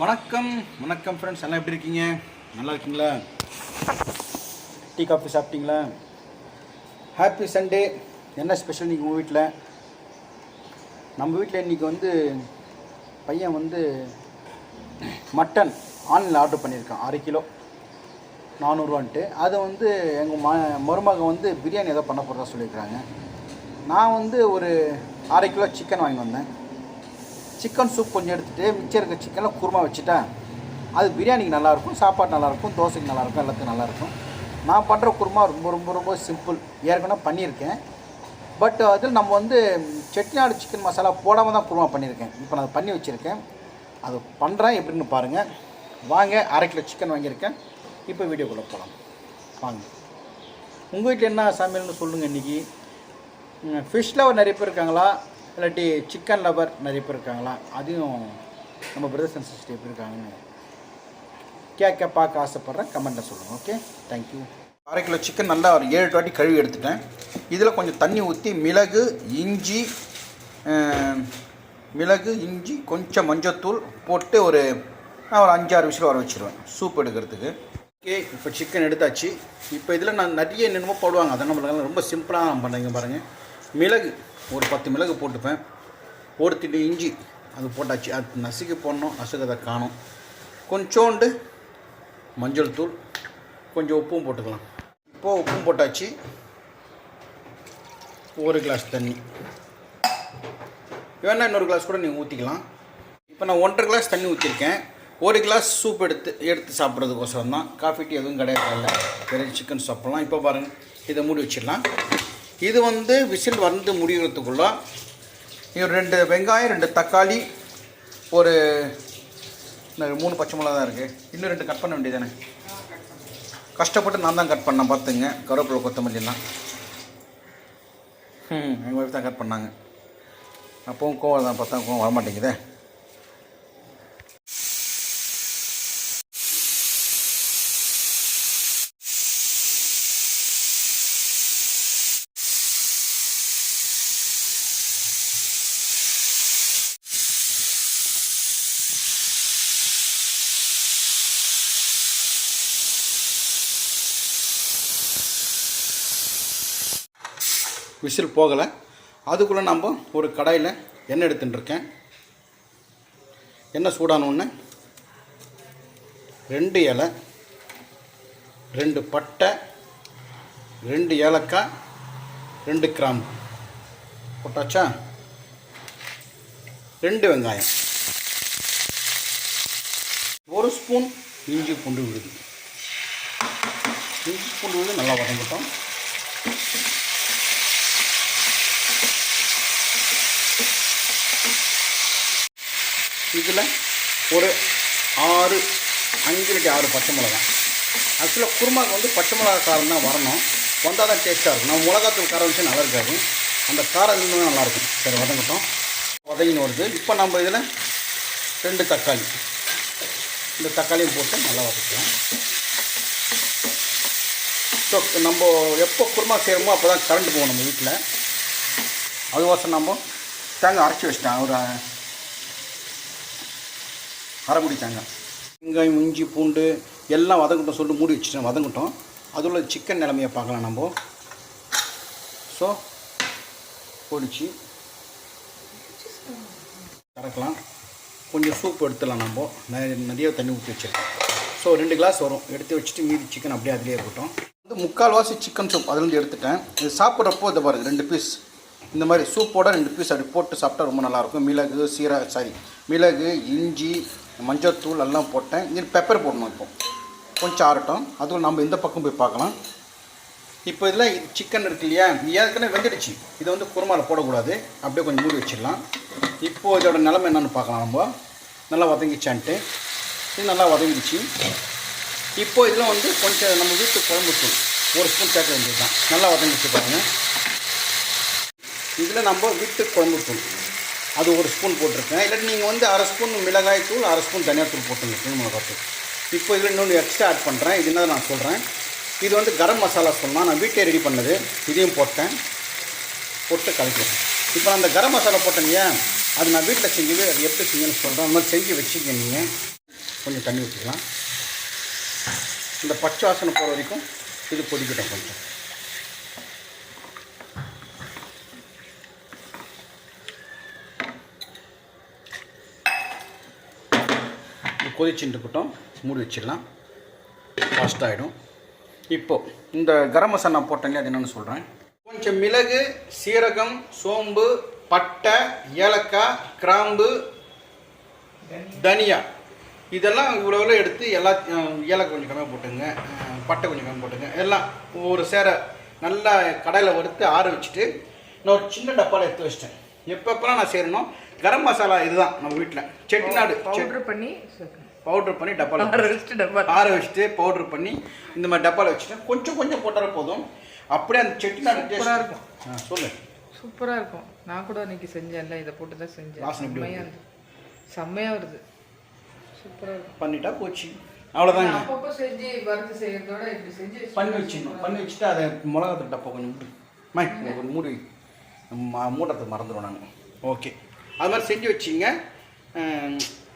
வணக்கம் வணக்கம் ஃப்ரெண்ட்ஸ் எல்லாம் எப்படி இருக்கீங்க? நல்லா இருக்கீங்களா? டீ காஃபி சாப்பிட்டீங்களா? ஹாப்பி சண்டே என்ன ஸ்பெஷல் இன்றைக்கி உங்கள் வீட்டில் நம்ம வீட்டில் இன்றைக்கி வந்து பையன் வந்து மட்டன் ஆன்லைனில் ஆர்டர் பண்ணியிருக்கான். அரை கிலோ. நானூறுவான்ட்டு. அதை வந்து எங்கள் ம மருமகன் வந்து பிரியாணி ஏதோ பண்ண போகிறதா சொல்லியிருக்கிறாங்க. நான் வந்து ஒரு அரை கிலோ சிக்கன் வாங்கி வந்தேன். சிக்கன் சூப் கொஞ்சம் எடுத்துகிட்டு மிச்சம் இருக்க சிக்கனில் குருமா வச்சுட்டேன். அது பிரியாணிக்கு நல்லாயிருக்கும் சாப்பாடு நல்லாயிருக்கும் தோசைக்கு நல்லாயிருக்கும் எல்லாத்துக்கும் நல்லாயிருக்கும். நான் பண்ணுற குருமா ரொம்ப ரொம்ப ரொம்ப சிம்பிள். ஏற்கனவே பண்ணியிருக்கேன். பட் அதில் நம்ம வந்து செட்டிநாடு சிக்கன் மசாலா போடாமல் தான் குருமா பண்ணியிருக்கேன். இப்போ நான் அதை பண்ணி வச்சுருக்கேன். அது பண்ணுறேன் எப்படின்னு பாருங்கள் வாங்க அரை கிலோ சிக்கன் வாங்கியிருக்கேன். இப்போ வீடியோக்குள்ளே போகலாம். வாங்க. உங்கள் வீட்டில் என்ன சமையல்னு சொல்லுங்கள் இன்றைக்கி ஃபிஷ் லவர் நிறைய பேர் இருக்காங்களா? இல்லாட்டி சிக்கன் லவர் நிறைய பேர் இருக்காங்களா? அதையும் நம்ம பிரதர்ஸ் அண்ட் சிஸ்டர் எப்படி இருக்காங்கன்னு கேட்க பார்க்க ஆசைப்பட்றேன். கமெண்ட்டில் சொல்லுங்கள் ஓகே தேங்க்யூ அரை கிலோ சிக்கன் நல்லா ஒரு ஏழு வாட்டி கழுவி எடுத்துட்டேன். இதில் கொஞ்சம் தண்ணி ஊற்றி மிளகு இஞ்சி மிளகு இஞ்சி கொஞ்சம் மஞ்சத்தூள் போட்டு ஒரு நான் ஒரு அஞ்சாறு விசில் வர வச்சுருவேன் சூப் எடுக்கிறதுக்கு. ஓகே இப்போ சிக்கன் எடுத்தாச்சு. இப்போ இதில் நான் நிறைய என்னென்னமோ போடுவாங்க. அதை பண்ணுறாங்க ரொம்ப சிம்பிளாக நான் பண்ணுறீங்க பாருங்கள் மிளகு ஒரு பத்து மிளகு போட்டுப்பேன். ஒரு திட்டு இஞ்சி அது போட்டாச்சு. அது நசுக்கி போடணும் நசுக்கதை காணும். கொஞ்சோண்டு மஞ்சள் தூள் கொஞ்சம் உப்பும் போட்டுக்கலாம். இப்போது உப்பும் போட்டாச்சு. ஒரு கிளாஸ் தண்ணி. வேணால் இன்னொரு கிளாஸ் கூட நீங்கள் ஊற்றிக்கலாம் இப்போ நான் ஒன்றரை கிளாஸ் தண்ணி ஊற்றிருக்கேன் ஒரு கிளாஸ் சூப் எடுத்து எடுத்து சாப்பிட்றதுக்கோசரம் தான். காஃபி டீ எதுவும் கிடையாது. இல்லை. வெறும் சிக்கன் சாப்பிட்லாம் இப்போ பாருங்கள் இதை மூடி வச்சிடலாம். இது வந்து விசில் வந்து முடிகிறதுக்குள்ள ஒரு ரெண்டு வெங்காயம் ரெண்டு தக்காளி ஒரு மூணு பச்சை மிளகா தான் இருக்குது இன்னும் ரெண்டு கட் பண்ண வேண்டியதானே கஷ்டப்பட்டு நான் தான் கட் பண்ணேன் பார்த்துங்க. கருவேப்பிலை கொத்தமல்லிலாம் ம் எங்கள் ஒய்ஃப் தான் கட் பண்ணாங்க. அப்போவும் கோவம் தான் பார்த்தா கோவம் வரமாட்டேங்குதே. விசில் போகலை. அதுக்குள்ளே நம்ம ஒரு கடாயில் எண்ணெய் எடுத்துட்டு இருக்கேன். எண்ணெய் சூடான ரெண்டு இலை ரெண்டு பட்டை ரெண்டு ஏலக்காய் ரெண்டு கிராம்பு போட்டாச்சா? ரெண்டு வெங்காயம். ஒரு ஸ்பூன் இஞ்சி பூண்டு விழுது. இஞ்சி பூண்டு விழுது நல்லா வதங்கிட்டோம். இதில் ஒரு ஆறு அஞ்சு ஆறு பச்சை மிளகா ஆக்சுவலாக குருமாக்கு வந்து பச்சை மிளகா காரம் தான் வரணும். வந்தால் தான் டேஸ்ட்டாக இருக்கும். நம்ம மிளகாத்தூள் காரம் வச்சு நல்லா இருக்காது. அந்த காரம் இன்னும் நல்லாயிருக்கும் சரி வதங்கட்டும். வதங்கின்னு வருது. இப்போ நம்ம இதில் ரெண்டு தக்காளி. இந்த தக்காளியும் போட்டு நல்லா வதக்கலாம். ஸோ நம்ம எப்போ குருமா செய்கிறோமோ அப்போ தான் கரண்ட் போகும் நம்ம வீட்டில் அதுவாசம் நம்ம தேங்காய் அரைச்சி வச்சிட்டேன். ஒரு அரைமுடி தேங்காய் வெங்காயம் இஞ்சி பூண்டு எல்லாம் வதங்கட்டும் சொல்லிட்டு மூடி வச்சுட்டேன் வதங்கட்டும். அதுள்ள சிக்கன் நிலமையை பார்க்கலாம் நம்ம. ஸோ பொடிச்சு கறக்கலாம். கொஞ்சம் சூப் எடுத்துடலாம் நம்ம. நிறைய நிறைய தண்ணி ஊற்றி வச்சிருக்கோம் ஸோ ரெண்டு கிளாஸ் வரும். எடுத்து வச்சுட்டு மீதி சிக்கன் அப்படியே அதிலே இருக்கட்டும். வந்து முக்கால்வாசி சிக்கன் சூப் அதுலேருந்து எடுத்துட்டேன். இது சாப்பிட்றப்போ இதை பாருங்கள் ரெண்டு பீஸ் இந்த மாதிரி சூப்போட ரெண்டு பீஸ் அப்படி போட்டு சாப்பிட்டா ரொம்ப நல்லாயிருக்கும் மிளகு சீரா சாரி மிளகு இஞ்சி மஞ்சத்தூள் எல்லாம் போட்டேன். இது பெப்பர் போடணும் இப்போ. கொஞ்சம் ஆறட்டும். அதுவும் நம்ம இந்த பக்கம் போய் பார்க்கலாம். இப்போ இதில் சிக்கன் இருக்கு இல்லையா? ஏற்கனவே வெந்துடுச்சு. இதை வந்து குருமாவில் போடக்கூடாது. அப்படியே கொஞ்சம் மூடி வச்சிடலாம். இப்போது இதோட நிலமை என்னென்னு பார்க்கலாம் நம்ம. நல்லா வதங்கிச்சான்ட்டு. இது நல்லா வதங்கிடுச்சு. இப்போ இதில் வந்து கொஞ்சம் நம்ம வீட்டு குழம்பு தூள். ஒரு ஸ்பூன் சேர்க்க வேண்டியது தான் நல்லா வதங்கிச்சு பாருங்கள் இதில் நம்ம வீட்டு குழம்பு தூள். அது ஒரு ஸ்பூன் போட்டிருக்கேன். இல்லாட்டி நீங்கள் வந்து அரை ஸ்பூன் மிளகாய் தூள் அரை ஸ்பூன் தனியாத்தூள் போட்டுருங்க. தூள் மிளகாத்தூள். இப்போ இதில் இன்னொன்று எக்ஸ்ட்ரா ஆட் பண்ணுறேன் இது என்ன நான் சொல்கிறேன் இது வந்து கரம் மசாலா சொன்னால் நான் வீட்டே ரெடி பண்ணது. இதையும் போட்டேன். போட்டு கலக்கிறேன். இப்போ நான் அந்த கரம் மசாலா போட்டேன் இல்லையா? அது நான் வீட்டில் செஞ்சது. அது எப்படி செஞ்சேன்னு சொல்கிறேன் அந்த மாதிரி செஞ்சு வச்சுக்க நீங்கள் கொஞ்சம் தண்ணி ஊற்றிக்கலாம் இந்த பச்சை வாசனை போகிற வரைக்கும் இது கொதிக்கட்டும் கொஞ்சம். கொதிச்சுட்டு இருக்கட்டும் மூடி வச்சிடலாம். ஃபாஸ்ட் ஆகிடும் இப்போது இந்த கரம் மசாலா போட்டேன் அது என்னென்னு சொல்கிறேன் கொஞ்சம் மிளகு சீரகம் சோம்பு பட்டை ஏலக்காய் கிராம்பு தனியா. இதெல்லாம் இவ்வளோ இவ்வளோ எடுத்து எல்லா ஏலக்காய் கொஞ்சம் கம்மியாக போட்டுங்க. பட்டை கொஞ்சம் கம்மி போட்டுங்க. எல்லாம் ஒரு சேர நல்லா கடையில் வறுத்து ஆற வச்சுட்டு நான் ஒரு சின்ன டப்பாவில் எடுத்து வச்சிட்டேன். எப்பப்பெல்லாம் நான் செய்யணும் கரம் மசாலா இதுதான் நம்ம வீட்டில் செட்டிநாடு பண்ணி பவுடர் பண்ணி டப்பாவில் ஆற வச்சுட்டு டப்பா ஆற வச்சுட்டு பவுடர் பண்ணி இந்த மாதிரி டப்பாவில் வச்சுட்டேன் கொஞ்சம் கொஞ்சம் போட்டாலே போதும். அப்படியே அந்த செட்டிநாடு சூப்பரா டேஸ்ட் இருக்கும். ஆ சொல்லு. சூப்பரா இருக்கும். நான் கூட அன்னைக்கு செஞ்சேன்ல இதை போட்டு தான் செஞ்சேன். வாசனை எப்படி செம்மையா இருந்து செம்மையா வருது. சூப்பரா இருக்கும். பண்ணிட்டா போச்சு. அவ்வளோதாங்க அப்பப்போ செஞ்சு வறுத்து செய்யறதோட இப்படி செஞ்சு பண்ணி வச்சிடணும் பண்ணி வச்சுட்டு அதை மிளகாத்தூள் டப்பா கொஞ்சம் மூடி. மை ஒரு மூடி. வை. ம- மூடுறதுக்கு மறந்துடுவோம் நாங்கள் ஓகே. அது மாதிரி செஞ்சு வச்சிங்க.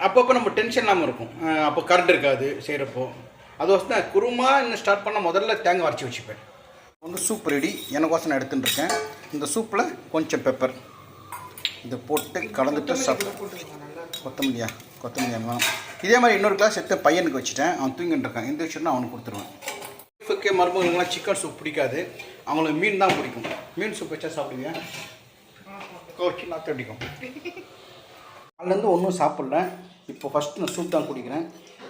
அப்பப்போ நம்ம டென்ஷன் இல்லாமல் இருக்கும். அப்போ கரண்ட் இருக்காது செய்கிறப்போ அது நான் குருமா இன்னும் ஸ்டார்ட் பண்ண முதல்ல தேங்காய் வரைச்சி வச்சுப்பேன். வந்து சூப் ரெடி எனக்கோசம் நான் எடுத்துட்டு இருக்கேன். இந்த சூப்பில் கொஞ்சம் பெப்பர் இதை போட்டு கலந்துட்டு சாப்பிட்டு. கொத்தமல்லியா? கொத்தமல்லி வேணும். இதே மாதிரி இன்னொரு கிளாஸ் எடுத்து பையனுக்கு வச்சுட்டேன். அவன் தூங்கிட்டு இருக்கான். இந்த விஷயம் அவனுக்கு கொடுத்துருவேன். ஒய்ஃபுக்கு மருமகளுங்களாம் சிக்கன் சூப் பிடிக்காது. அவங்களுக்கு மீன் தான் பிடிக்கும். மீன் சூப் வச்சா சாப்பிடுவியா? கோச்சு நாற்று அடிக்கும். அதுலேருந்து ஒன்றும் சாப்பிடல. இப்போ ஃபஸ்ட்டு நான் சூப் தான் குடிக்கிறேன்.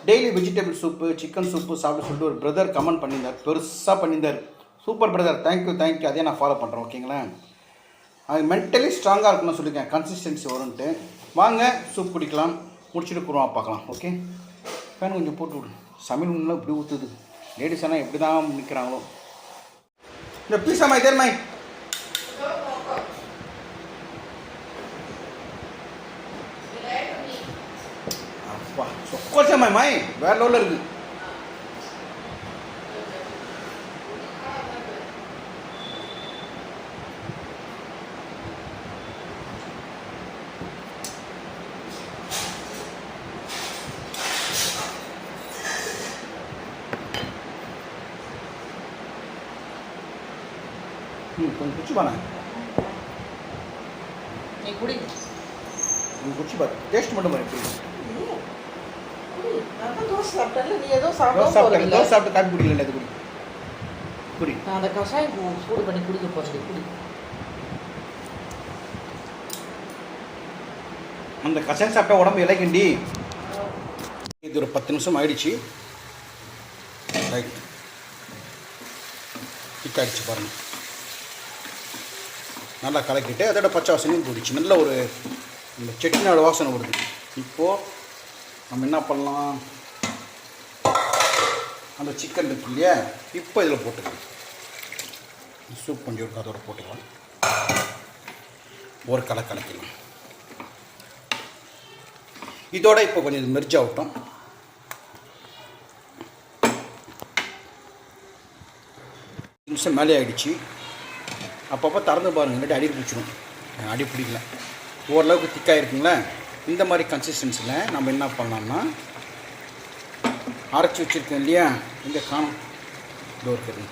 Daily vegetable soup chicken soup சாப்பிட சொல்லிட்டு ஒரு பிரதர் கமெண்ட் பண்ணியிருந்தார். பெருசாக பண்ணியிருந்தார். சூப்பர் பிரதர் தேங்க்யூ தேங்க்யூ அதே நான் ஃபாலோ பண்ணுறேன் ஓகேங்களா அது மென்டலி ஸ்ட்ராங்காக இருக்கணும்னு சொல்லியிருக்கேன். கன்சிஸ்டன்சி வரும்ன்ட்டு. வாங்க சூப் குடிக்கலாம். முடிச்சுட்டு குருவாக பார்க்கலாம் ஓகே ஃபேன் கொஞ்சம் போட்டு விடு. சமையல் உள்ள இப்படி ஊற்றுது லேடிஸ் எல்லாம் எப்படி தான் நிற்கிறாங்களோ இந்த பீஸாமா இதே மாதிரி மை அப்பா மை மை வேற லெவலில் இருக்குது கொஞ்சம் குச்சி பாண்ணா நீ குடி. கொஞ்சம் குச்சி பாரு. டேஸ்ட் மட்டும் பாரு எப்படி சாப்பிட்டேன்ல நீ ஏதோ தோசை சாப்பிட சாப்பிட்டேன் தோசை சாப்பிட்டு காப்பி குடிக்கல அது குடி. குடி. நான் அந்த கஷாயம் சூடு பண்ணி குடிக்க குடி. அந்த கசாயம் சாப்பிட்டா உடம்பு இலைக்கண்டி இது ஒரு பத்து நிமிஷம் ஆயிடுச்சு. ரைட். திக் ஆயிடுச்சு பாருங்க. நல்லா கலக்கிட்டு அதோட பச்சை வாசனையும் போயிடுச்சு நல்ல ஒரு இந்த செட்டினாடு வாசனை வருது. இப்போது நம்ம என்ன பண்ணலாம்? அந்த சிக்கன் இருக்கு இல்லையா இப்போ இதில் போட்டுக்கலாம். சூப் கொஞ்சம் இருக்கும் அதோட போட்டுக்கலாம். ஒரு கலை கலக்கலாம் இதோட இப்போ கொஞ்சம் இது மெர்ஜ் ஆகட்டும். நிமிஷம் மேலே ஆகிடுச்சு அப்பப்போ திறந்து பாருங்க இல்லாட்டி அடி பிடிச்சிடும் அடி பிடிக்கல. ஓரளவுக்கு திக்காக இருக்குங்களா. இந்த மாதிரி கன்சிஸ்டன்சியில் நம்ம என்ன பண்ணலாம்னா அரைச்சி வச்சுருக்கேன் இல்லையா? இங்கே காணும். இதோ இருக்குது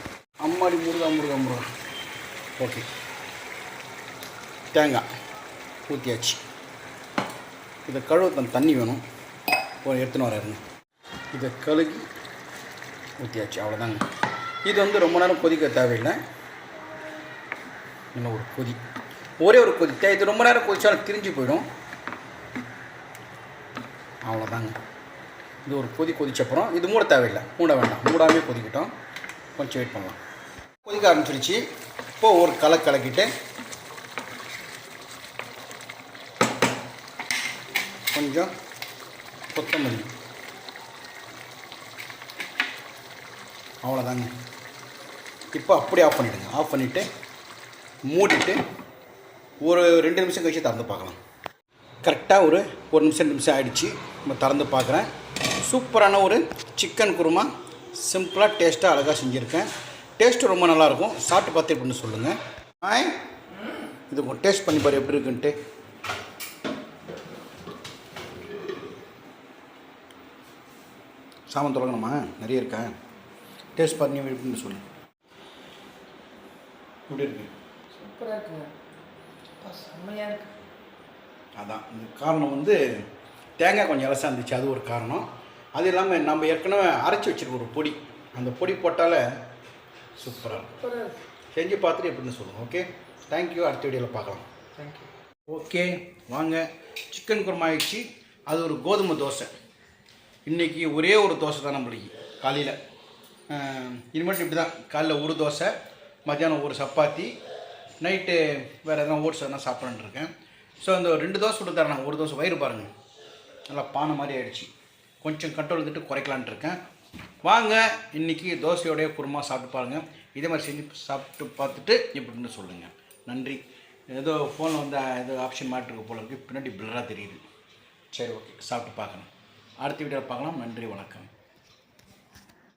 அம்மாடி முருகா முருகா முருகா. ஓகே. தேங்காய் ஊற்றியாச்சு இதை கழுவுக்கு தண்ணி வேணும். எடுத்துன்னு வர இருங்க இதை கழுகி ஊற்றியாச்சு அவ்வளோதாங்க இது வந்து ரொம்ப நேரம் கொதிக்க தேவையில்லை. இன்னும் ஒரு கொதி. ஒரே ஒரு கொதி. தே- இது ரொம்ப நேரம் கொதிச்சாலும் திரிஞ்சு போயிடும். அவ்வளோதாங்க இது ஒரு கொதி கொதிச்சப்புறம் இது மூட தேவையில்லை. மூட வேண்டாம். மூடாமே கொதிக்கிட்டோம். கொஞ்சம் வெயிட் பண்ணலாம். கொதிக்க ஆரம்பிச்சிருச்சு. இப்போது ஒரு கலை கலக்கிட்டு கொஞ்சம் கொத்தமல்லி. அவ்வளோதாங்க இப்போ அப்படியே ஆஃப் பண்ணிவிடுங்க ஆஃப் பண்ணிவிட்டு மூடிட்டு ஒரு ரெண்டு நிமிஷம் கழிச்சு திறந்து பார்க்கலாம். கரெக்டாக ஒரு ஒரு நிமிஷம் ரெண்டு நிமிஷம் ஆகிடுச்சு நம்ம திறந்து பார்க்குறேன். சூப்பரான ஒரு சிக்கன் குருமா. சிம்பிளாக டேஸ்ட்டாக அழகாக செஞ்சுருக்கேன். டேஸ்ட்டு ரொம்ப நல்லாயிருக்கும். சாப்பிட்டு பார்த்து எப்படின்னு சொல்லுங்கள் ஆய். இது டேஸ்ட் பண்ணி பாரு எப்படி இருக்குன்ட்டு. சாமான் தொடங்கணுமா நிறைய இருக்கா? டேஸ்ட் பண்ணி எப்படின்னு சொல்லு. எப்படி இருக்கு? சூப்பராக இருக்கு. அதான். இந்த காரணம் வந்து தேங்காய் கொஞ்சம் இலசா இருந்துச்சு. அது ஒரு காரணம். அது இல்லாமல் நம்ம ஏற்கனவே அரைச்சி வச்சிருக்க ஒரு பொடி. அந்த பொடி போட்டாலே சூப்பராக இருக்கும். செஞ்சு பார்த்துட்டு எப்படின்னு சொல்லுங்கள் ஓகே தேங்க்யூ அடுத்த வீடியோவில் பார்க்கலாம். தேங்க்யூ ஓகே வாங்க. சிக்கன் குருமா ஆயிடுச்சு. அது ஒரு கோதுமை தோசை. இன்றைக்கி ஒரே ஒரு தோசை தான் நம்மளுக்கு காலையில். இனிமேட்டு இப்படி தான் காலைல ஒரு தோசை மத்தியானம் ஒரு சப்பாத்தி நைட்டு வேறு எதனா ஓட்ஸ் எதனா சாப்பிட்லான்னு இருக்கேன். ஸோ அந்த ரெண்டு தோசை விட்டு தரேன். ஒரு தோசை வயிறு பாருங்கள் நல்லா பானை மாதிரி ஆயிடுச்சு. கொஞ்சம் கண்ட்ரோல் எடுத்துட்டு குறைக்கலான்ட்டு இருக்கேன். வாங்க இன்றைக்கி தோசையோடைய குருமா சாப்பிட்டு பாருங்கள் இதே மாதிரி செஞ்சு சாப்பிட்டு பார்த்துட்டு எப்படின்னு சொல்லுங்கள் நன்றி. ஏதோ ஃபோனில் வந்து ஏதோ ஆப்ஷன் மாட்டிருக்கு போல இருக்குது பின்னாடி பில்லராக தெரியுது. சரி ஓகே சாப்பிட்டு பார்க்கணும். அடுத்த வீடியோவில் பார்க்கலாம். நன்றி வணக்கம்.